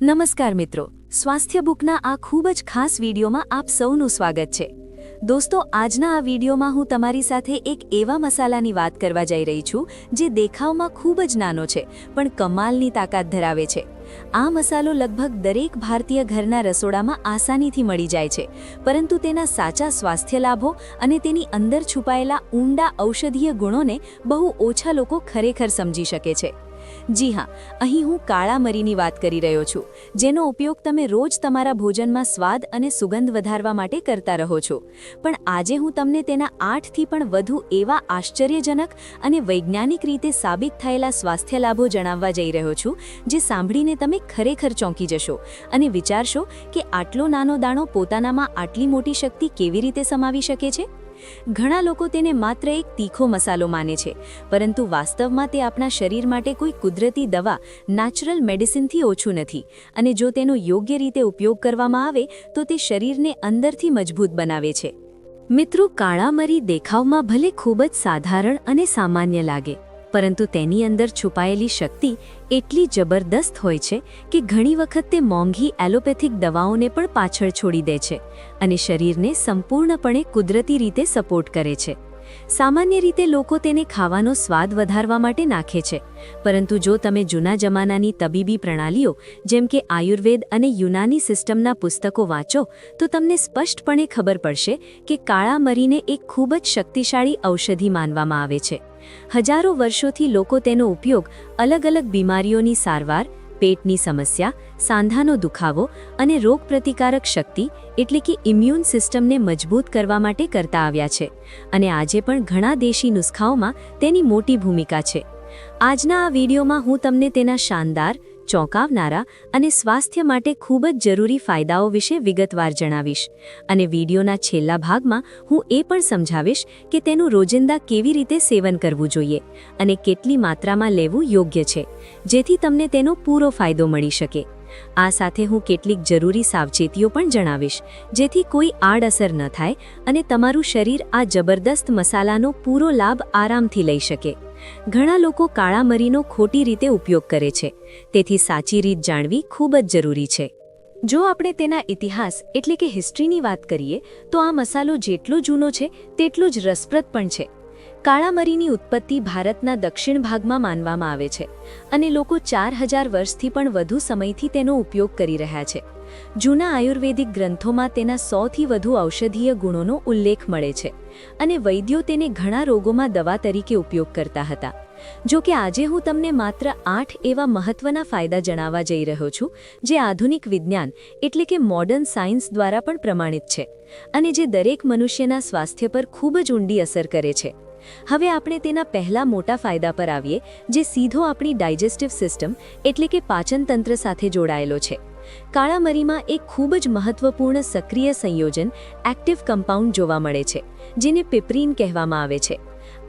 નમસ્કાર મિત્રો, સ્વાસ્થ્ય બુકના આ ખૂબ જ ખાસ વિડીયોમાં આપ સૌનું સ્વાગત છે. દોસ્તો, આજના આ વિડીયોમાં હું તમારી સાથે એક એવા મસાલાની વાત કરવા જઈ રહી છું, જે દેખાવમાં ખૂબ જ નાનો છે, પણ કમાલની તાકાત ધરાવે છે. આ મસાલો લગભગ દરેક ભારતીય ઘરના રસોડામાં આસાનીથી મળી જાય છે, પરંતુ તેના સાચા સ્વાસ્થ્ય લાભો અને તેની અંદર છુપાયેલા ઊંડા ઔષધીય ગુણોને બહુ ઓછા લોકો ખરેખર સમજી શકે છે. જી હા, અહીં હું કાળા મરીની વાત કરી રહ્યો છું, જેનો ઉપયોગ તમે રોજ તમારા ભોજનમાં સ્વાદ અને સુગંધ વધારવા માટે કરતા રહો છો. પણ આજે હું તમને તેના આઠથી પણ વધુ એવા આશ્ચર્યજનક અને વૈજ્ઞાનિક રીતે સાબિત થયેલા સ્વાસ્થ્ય લાભો જણાવવા જઈ રહ્યો છું, જે સાંભળીને તમે ખરેખર ચોંકી જશો અને વિચારશો કે આટલો નાનો દાણો પોતાનામાં આટલી મોટી શક્તિ કેવી રીતે સમાવી શકે છે? ઘણા લોકો તેને માત્ર એક તીખો મસાલો માને છે, પરંતુ વાસ્તવમાં તે આપણા શરીર માટે કોઈ કુદરતી દવા નેચરલ મેડિસિનથી ઓછું નથી અને જો તેનો યોગ્ય રીતે ઉપયોગ કરવામાં આવે, તો તે શરીરને અંદરથી મજબૂત બનાવે છે. મિત્રો, કાળા મરી દેખાવમાં ભલે ખૂબ જ સાધારણ અને સામાન્ય લાગે પરંતુ તેની અંદર છુપાયેલી શક્તિ એટલી જબરદસ્ત હોય છે કે ઘણી વખત તે મોંઘી એલોપેથિક દવાઓને પણ પાછળ છોડી દે છે અને શરીરને સંપૂર્ણપણે કુદરતી રીતે સપોર્ટ કરે છે. સામાન્ય રીતે લોકો તેને ખાવાનો સ્વાદ વધારવા માટે નાખે છે, પરંતુ જો તમે જૂના જમાનાની તબીબી પ્રણાલીઓ, જેમ કે આયુર્વેદ અને યુનાની સિસ્ટમના પુસ્તકો વાંચો, તો તમને સ્પષ્ટપણે ખબર પડશે કે કાળા મરીને એક ખૂબ જ શક્તિશાળી ઔષધિ માનવામાં આવે છે. હજારો વર્ષોથી લોકો તેનો ઉપયોગ અલગ અલગ બીમારીઓની સારવાર, પેટની સમસ્યા, સાંધાનો દુખાવો અને રોગપ્રતિકારક શક્તિ, એટલે કે ઇમ્યુન સિસ્ટમને મજબૂત કરવા માટે કરતા આવ્યા છે. અને આજે પણ ઘણા દેશી નુસ્ખાઓમાં તેની મોટી ભૂમિકા છે. આજના આ વિડીયોમાં હું તમને તેના શાનદાર ચોંકાવનારા અને સ્વાસ્થ્ય માટે ખૂબ જ જરૂરી ફાયદાઓ વિશે વિગતવાર જણાવીશ. અને વિડીયોના છેલ્લા ભાગમાં હું એ પણ સમજાવીશ કે તેનું રોજિંદા કેવી રીતે સેવન કરવું જોઈએ અને કેટલી માત્રામાં લેવું યોગ્ય છે, જેથી તમને તેનો પૂરો ફાયદો મળી શકે. આ સાથે હું કેટલીક જરૂરી સાવચેતીઓ પણ જણાવીશ, જેથી કોઈ આડઅસર ન થાય અને તમારું શરીર આ જબરદસ્ત મસાલાનો પૂરો લાભ આરામથી લઈ શકે. ઘણા લોકો કાળા મરીનો ખોટી રીતે ઉપયોગ કરે છે. તેથી સાચી રીત જાણવી ખૂબ જ જરૂરી છે. જો આપણે તેના ઇતિહાસ એટલે કે હિસ્ટ્રીની વાત કરીએ, તો આ મસાલો જેટલો જૂનો છે, તેટલો જ રસપ્રદ પણ છે. કાળા મરીની ઉત્પત્તિ ભારતના દક્ષિણ ભાગમાં માનવામાં આવે છે અને લોકો ચાર હજાર વર્ષથી પણ વધુ સમયથી તેનો ઉપયોગ કરી રહ્યા છે. જૂના આયુર્વેદિક ગ્રંથોમાં તેના સોથી વધુ ઔષધીય ગુણોનો ઉલ્લેખ મળે છે અને વૈદ્યો તેને ઘણા રોગોમાં દવા તરીકે ઉપયોગ કરતા હતા. જો કે આજે હું તમને માત્ર આઠ એવા મહત્વના ફાયદા જણાવવા જઈ રહ્યો છું, જે આધુનિક વિજ્ઞાન એટલે કે મોડર્ન સાયન્સ દ્વારા પણ પ્રમાણિત છે અને જે દરેક મનુષ્યના સ્વાસ્થ્ય પર ખૂબ જ ઊંડી અસર કરે છે. હવે આપણે તેના પહેલા મોટા ફાયદા પર આવીએ, જે સીધો આપણી ડાયજેસ્ટિવ સિસ્ટમ એટલે કે પાચનતંત્ર સાથે જોડાયેલો છે. કાળા મરીમાં એક ખૂબ જ મહત્વપૂર્ણ સક્રિય સંયોજન એક્ટિવ કમ્પાઉન્ડ જોવા મળે છે, જેને પિપરીન કહેવામાં આવે છે.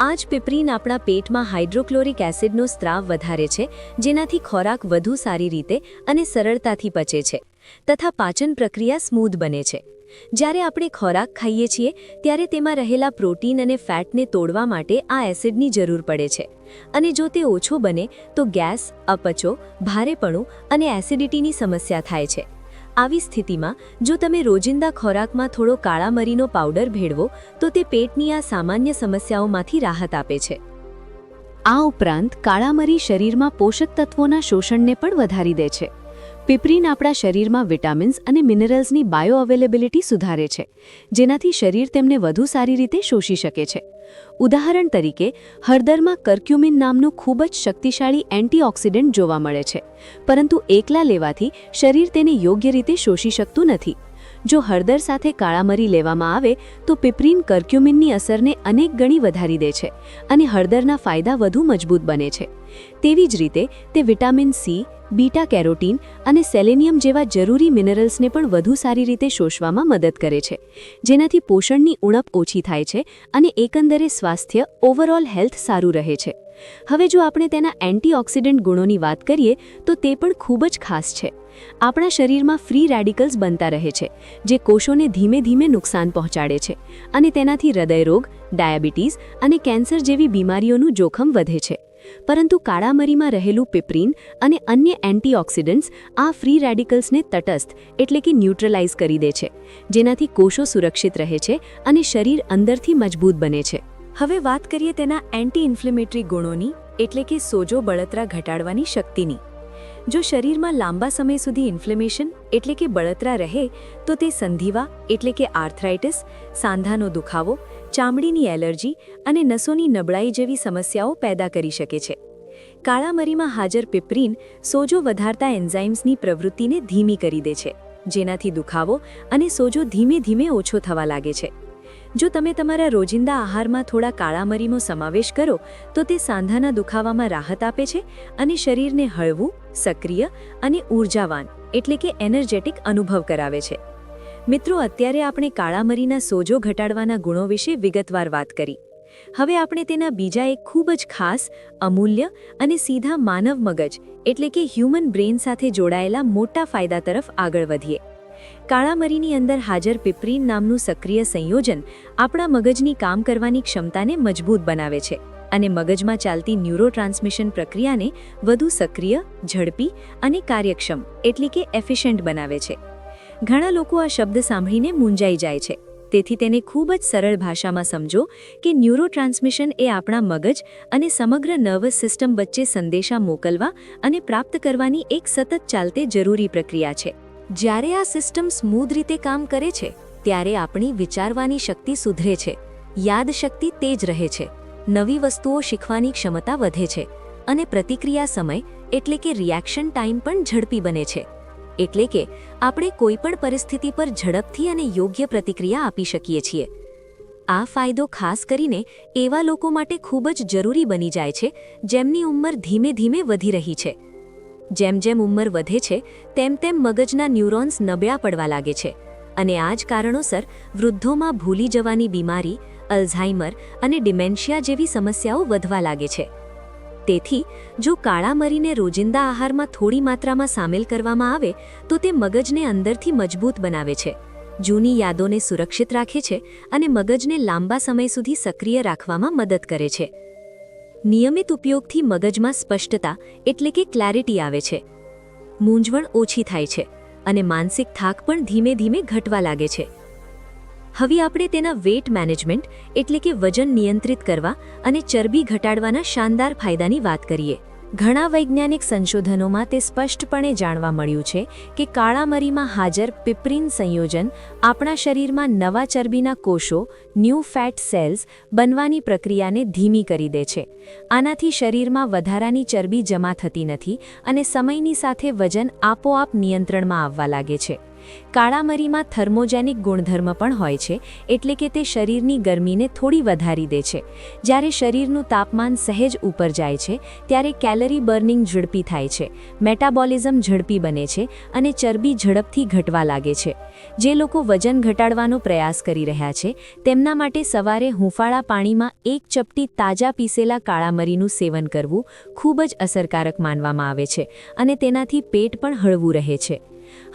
આ જ પિપરીન આપણા પેટમાં હાઇડ્રોક્લોરિક એસિડનો સ્ત્રાવ વધારે છે, જેનાથી ખોરાક વધુ સારી રીતે અને સરળતાથી પચે છે, તથા પાચન પ્રક્રિયા સ્મૂધ બને છે. જ્યારે આપણે ખોરાક ખાઈએ છીએ, ત્યારે તેમાં રહેલા પ્રોટીન અને ફેટને તોડવા માટે આ એસિડની જરૂર પડે છે. અને જો તે ઓછો બને, તો ગેસ, અપચો, ભારેપણું અને એસિડિટીની સમસ્યા થાય છે. આવી સ્થિતિમાં, જો તમે રોજિંદા ખોરાકમાં થોડો કાળા મરીનો પાવડર ભેળવો, તો તે પેટની આ સામાન્ય સમસ્યાઓમાંથી રાહત આપે છે. આ ઉપરાંત, કાળા મરી શરીરમાં પોષક તત્વોના શોષણને પણ વધારી દે છે. પિપ્રીન આપણા શરીરમાં વિટામિન્સ અને મિનરલ્સની બાયો અવેલેબિલિટી સુધારે છે, જેનાથી શરીર તેમને વધુ સારી રીતે શોષી શકે છે. ઉદાહરણ તરીકે, હળદરમાં કર્ક્યુમિન નામનું ખૂબ જ શક્તિશાળી એન્ટીઓક્સિડન્ટ જોવા મળે છે, પરંતુ એકલા લેવાથી શરીર તેને યોગ્ય રીતે શોષી શકતું નથી. જો હળદર સાથે કાળામરી લેવામાં આવે, તો પીપરીન કર્ક્યુમિનની અસરને અનેક ગણી વધારી દે છે અને હળદરના ફાયદા વધુ મજબૂત બને છે. તેવી જ રીતે તે વિટામિન સી, બીટા કેરોટીન અને સેલેનિયમ જેવા જરૂરી મિનરલ્સને પણ વધુ સારી રીતે શોષવામાં મદદ કરે છે, જેનાથી પોષણની ઉણપ ઓછી થાય છે અને એકંદરે સ્વાસ્થ્ય ઓવરઓલ હેલ્થ સારું રહે છે. હવે જો આપણે તેના એન્ટીઓક્સિડન્ટ ગુણોની વાત કરીએ, તો તે પણ ખૂબ જ ખાસ છે. આપણા શરીરમાં ફ્રી રેડિકલ્સ બનતા રહે છે, જે કોષોને ધીમે ધીમે નુકસાન પહોંચાડે છે અને તેનાથી હૃદયરોગ, ડાયાબિટીસ અને કેન્સર જેવી બીમારીઓનું જોખમ વધે છે. પરંતુ કાળામરીમાં રહેલું પિપ્રીન અને અન્ય એન્ટીઓક્સિડન્ટ્સ આ ફ્રી રેડિકલ્સને તટસ્થ એટલે કે ન્યુટ્રલાઇઝ કરી દે છે, જેનાથી કોષો સુરક્ષિત રહે છે અને શરીર અંદરથી મજબૂત બને છે. હવે વાત કરીએ તેના એન્ટી ઇન્ફ્લેમેટરી ગુણોની, એટલે કે સોજો બળતરા ઘટાડવાની શક્તિની. જો શરીરમાં લાંબા સમય સુધી ઇન્ફ્લેમેશન એટલે કે બળતરા રહે, તો તે સંધિવા એટલે કે આર્થરાઇટિસ સાંધાનો દુખાવો ચામડીની એલર્જી અને નસોની નબળાઈ જેવી સમસ્યાઓ પેદા કરી શકે છે. કાળા મરીમાં હાજર પિપરીન સોજો વધારતા એન્ઝાઇમ્સની પ્રવૃત્તિને ધીમી કરી દે છે, જેનાથી દુખાવો અને સોજો ધીમે ધીમે ઓછો થવા લાગે છે. જો તમે તમારા રોજિંદા આહારમાં થોડા કાળા મરીનો સમાવેશ કરો, તો તે સાંધાના દુખાવામાં રાહત આપે છે અને શરીરને હળવું, સક્રિય અને ઊર્જાવાન એટલે કે એનર્જેટિક અનુભવ કરાવે છે. મિત્રો, અત્યારે આપણે કાળામરીના સોજો ઘટાડવાના ગુણો વિશે વિગતવાર વાત કરી. હવે આપણે તેના બીજા એક ખૂબ જ ખાસ, અમૂલ્ય અને સીધા માનવ મગજ, એટલે કે હ્યુમન બ્રેન સાથે જોડાયેલા મોટા ફાયદા તરફ આગળ વધીએ. કાળામરીની અંદર હાજર પિપ્રીન નામનું સક્રિય સંયોજન આપણા મગજની કામ કરવાની ક્ષમતાને મજબૂત બનાવે છે અને મગજમાં ચાલતી ન્યુરો ટ્રાન્સમિશન પ્રક્રિયાને વધુ સક્રિય, ઝડપી અને કાર્યક્ષમ, એટલે કે એફિશિયન્ટ બનાવે છે. ઘણા લોકો આ શબ્દ સાંભળીને મૂંઝાઈ જાય છે. તેથી તેને ખૂબ જ સરળ ભાષામાં સમજો કે ન્યુરોટ્રાન્સમિશન એ આપણા મગજ અને સમગ્ર નર્વસ સિસ્ટમ વચ્ચે સંદેશા મોકલવા અને પ્રાપ્ત કરવાની એક સતત ચાલતે જરૂરી પ્રક્રિયા છે. જ્યારે આ સિસ્ટમ સ્મૂધ રીતે કામ કરે છે, ત્યારે આપણી વિચારવાની શક્તિ સુધરે છે. યાદશક્તિ તેજ રહે છે. નવી વસ્તુઓ શીખવાની ક્ષમતા વધે છે. અને પ્રતિક્રિયા સમય એટલે કે રિએક્શન ટાઈમ પણ ઝડપી બને છે. એટલે કે આપણે કોઈપણ પરિસ્થિતિ પર ઝડપથી અને યોગ્ય પ્રતિક્રિયા આપી શકીએ છીએ. આ ફાયદો ખાસ કરીને એવા લોકો માટે ખૂબ જ જરૂરી બની જાય છે, જેમની ઉંમર ધીમે ધીમે વધી રહી છે. જેમ જેમ ઉંમર વધે છે, તેમ તેમ મગજના ન્યુરોન્સ નબળા પડવા લાગે છે. અને આ જ કારણોસર વૃદ્ધોમાં ભૂલી જવાની બીમારી, અલ્ઝાઇમર અને ડિમેન્શિયા જેવી સમસ્યાઓ વધવા લાગે છે. તેથી, જો કાળા મરીને રોજિંદા આહારમાં થોડી માત્રામાં સામેલ કરવામાં આવે, તો તે મગજને અંદરથી મજબૂત બનાવે છે. જૂની યાદોને સુરક્ષિત રાખે છે અને મગજને લાંબા સમય સુધી સક્રિય રાખવામાં મદદ કરે છે. નિયમિત ઉપયોગથી મગજમાં સ્પષ્ટતા એટલે કે ક્લેરિટી આવે છે. મૂંઝવણ ઓછી થાય છે અને માનસિક થાક પણ ધીમે ધીમે ઘટવા લાગે છે. હવે આપણે તેના વેટ મેનેજમેન્ટ એટલે કે વજન નિયંત્રિત કરવા અને ચરબી ઘટાડવાના શાનદાર ફાયદાની વાત કરીએ. ઘણા વૈજ્ઞાનિક સંશોધનોમાં તે સ્પષ્ટપણે જાણવા મળ્યું છે કે કાળા મરીમાં હાજર પીપરીન સંયોજન આપણા શરીરમાં નવા ચરબીના કોષો ન્યૂ ફેટ સેલ્સ બનવાની પ્રક્રિયાને ધીમી કરી દે છે. આનાથી શરીરમાં વધારાની ચરબી જમા થતી નથી અને સમયની સાથે વજન આપોઆપ નિયંત્રણમાં આવવા લાગે છે. કાળા મરીમાં થર્મોજેનિક ગુણધર્મ પણ હોય છે, એટલે કે તે શરીરની ગરમીને થોડી વધારી દે છે. જ્યારે શરીરનું તાપમાન સહેજ ઉપર જાય છે, ત્યારે કેલરી બર્નિંગ ઝડપી થાય છે, મેટાબોલિઝમ ઝડપી બને છે અને ચરબી ઝડપથી ઘટવા લાગે છે. જે લોકો વજન ઘટાડવાનો પ્રયાસ કરી રહ્યા છે, તેમના માટે સવારે હુંફાળા પાણીમાં એક ચપટી તાજા પીસેલા કાળા મરીનું સેવન કરવું ખૂબ જ અસરકારક માનવામાં આવે છે અને તેનાથી પેટ પણ હળવું રહે છે.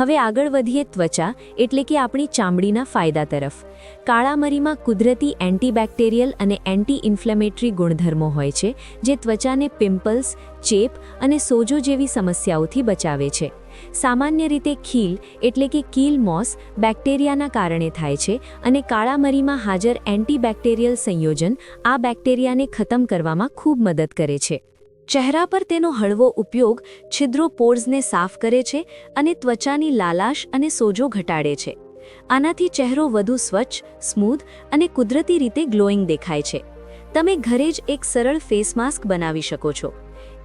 હવે આગળ વધીએ ત્વચા, એટલે કે આપણી ચામડીના ફાયદા તરફ. કાળા મરીમાં કુદરતી એન્ટીબેક્ટેરિયલ અને એન્ટી ઇન્ફ્લેમેટરી ગુણધર્મો હોય છે, જે ત્વચાને પિમ્પલ્સ, ચેપ અને સોજો જેવી સમસ્યાઓથી બચાવે છે. સામાન્ય રીતે ખીલ, એટલે કે કીલ મોસ, બેક્ટેરિયાના કારણે થાય છે અને કાળા મરીમાં હાજર એન્ટીબેક્ટેરિયલ સંયોજન આ બેક્ટેરિયાને ખતમ કરવામાં ખૂબ મદદ કરે છે. ચહેરા પર તેનો હળવો ઉપયોગ છિદ્રો પોર્સને સાફ કરે છે અને ત્વચાની લાલાશ અને સોજો ઘટાડે છે. આનાથી ચહેરો વધુ સ્વચ્છ, સ્મૂધ અને કુદરતી રીતે ગ્લોઈંગ દેખાય છે. તમે ઘરે જ એક સરળ ફેસ માસ્ક બનાવી શકો છો.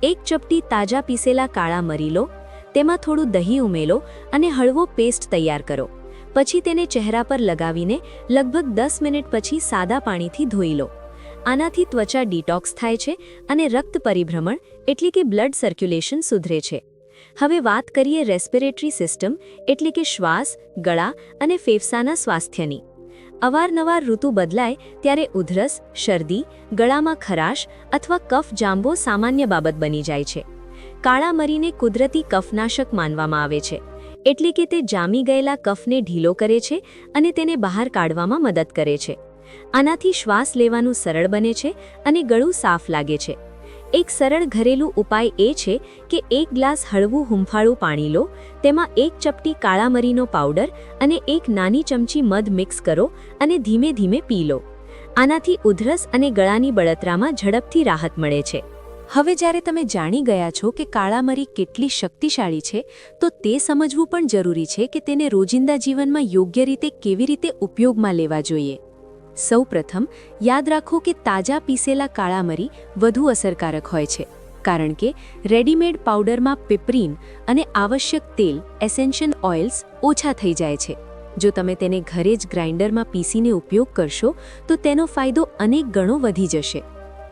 એક ચપટી તાજા પીસેલા કાળા મરી લો, તેમાં થોડું દહીં ઉમેલો અને હળવો પેસ્ટ તૈયાર કરો. પછી તેને ચહેરા પર લગાવીને લગભગ દસ મિનિટ પછી સાદા પાણીથી ધોઈ લો. આનાથી ત્વચા ડિટોક્સ થાય છે અને રક્ત પરિભ્રમણ એટલે કે બ્લડ સર્ક્યુલેશન સુધરે છે. હવે વાત કરીએ રેસ્પિરેટરી સિસ્ટમ એટલે કે શ્વાસ, ગળા અને ફેફસાના સ્વાસ્થ્યની. અવારનવાર ઋતુ બદલાય ત્યારે ઉધરસ, શરદી, ગળામાં ખરાશ અથવા કફ જાંબો સામાન્ય બાબત બની જાય છે. કાળા મરીને કુદરતી કફનાશક માનવામાં આવે છે. એટલે કે તે જામી ગયેલા કફને ઢીલો કરે છે અને તેને બહાર કાઢવામાં મદદ કરે છે. આનાથી શ્વાસ લેવાનું સરળ બને છે અને ગળું સાફ લાગે છે. એક સરળ ઘરેલું ઉપાય એ છે કે એક ગ્લાસ હળવું હુંફાળું પાણી લો, તેમાં એક ચપટી કાળા મરીનો પાવડર અને એક નાની ચમચી મધ મિક્સ કરો અને ધીમે ધીમે પી લો. આનાથી ઉધરસ અને ગળાની બળતરામાં ઝડપથી રાહત મળે છે. હવે જ્યારે તમે જાણી ગયા છો કે કાળા મરી કેટલી શક્તિશાળી છે, તો તે સમજવું પણ જરૂરી છે કે તેને રોજિંદા જીવનમાં યોગ્ય રીતે કેવી રીતે ઉપયોગમાં લેવા જોઈએ. સૌપ્રથમ, યાદ રાખો કે તાજા પીસેલા કાળા મરી વધુ અસરકારક હોય છે, કારણ કે રેડીમેડ પાવડરમાં પીપરીન અને આવશ્યક તેલ, એસેન્શિયલ ઓઇલ્સ ઓછા થઈ જાય છે. જો તમે તેને ઘરે જ ગ્રાઇન્ડરમાં પીસીને ઉપયોગ કરશો, તો તેનો ફાયદો અનેક ગણો વધી જશે.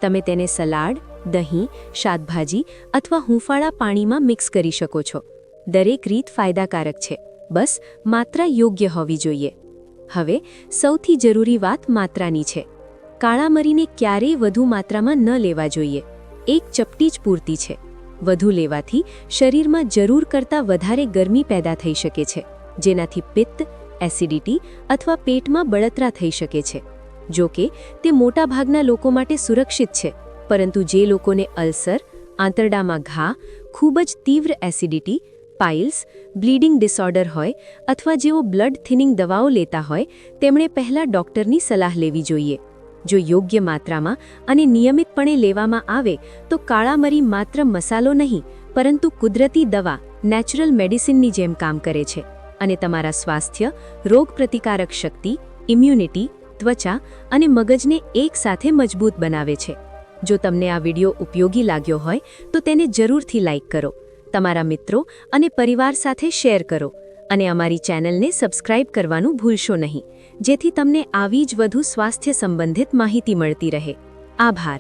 તમે તેને સલાડ, દહીં, શાકભાજી અથવા હૂંફાળા પાણીમાં મિક્સ કરી શકો છો. દરેક રીત ફાયદાકારક છે. બસ, માત્રા યોગ્ય હોવી જોઈએ. હવે સૌથી જરૂરી વાત માત્રાની છે. કાળા મરીને ક્યારેય વધુ માત્રામાં ન લેવા જોઈએ. એક ચપટી જ પૂરતી છે. વધુ લેવાથી શરીરમાં જરૂર કરતાં વધારે ગરમી પેદા થઈ શકે છે, જેનાથી પિત્ત, એસિડિટી અથવા પેટમાં બળતરા થઈ શકે છે. જો કે, તે મોટાભાગના લોકો માટે સુરક્ષિત છે, પરંતુ જે લોકોને અલ્સર, આંતરડામાં ઘા, ખૂબ જ તીવ્ર એસિડિટી પાઇલ્સ બ્લીડિંગ ડિસઓર્ડર હોય અથવા જેઓ બ્લડ થિનિંગ દવાઓ લેતા હોય, તેમણે પહેલાં ડૉક્ટરની સલાહ લેવી જોઈએ. જો યોગ્ય માત્રામાં અને નિયમિતપણે લેવામાં આવે, તો કાળા મરી માત્ર મસાલો નહીં, પરંતુ કુદરતી દવા, નેચરલ મેડિસિનની જેમ કામ કરે છે. અને તમારા સ્વાસ્થ્ય રોગપ્રતિકારક શક્તિ, ઇમ્યુનિટી, ત્વચા અને મગજને એકસાથે મજબૂત બનાવે છે. જો તમને આ વિડિયો ઉપયોગી લાગ્યો હોય, તો તેને જરૂરથી લાઇક કરો. તમારા મિત્રો અને પરિવાર સાથે શેર કરો અને અમારી ચેનલને સબસ્ક્રાઇબ કરવાનું ભૂલશો નહીં. જેથી તમને આવી જ વધુ સ્વાસ્થ્ય સંબંધિત માહિતી મળતી રહે. આભાર.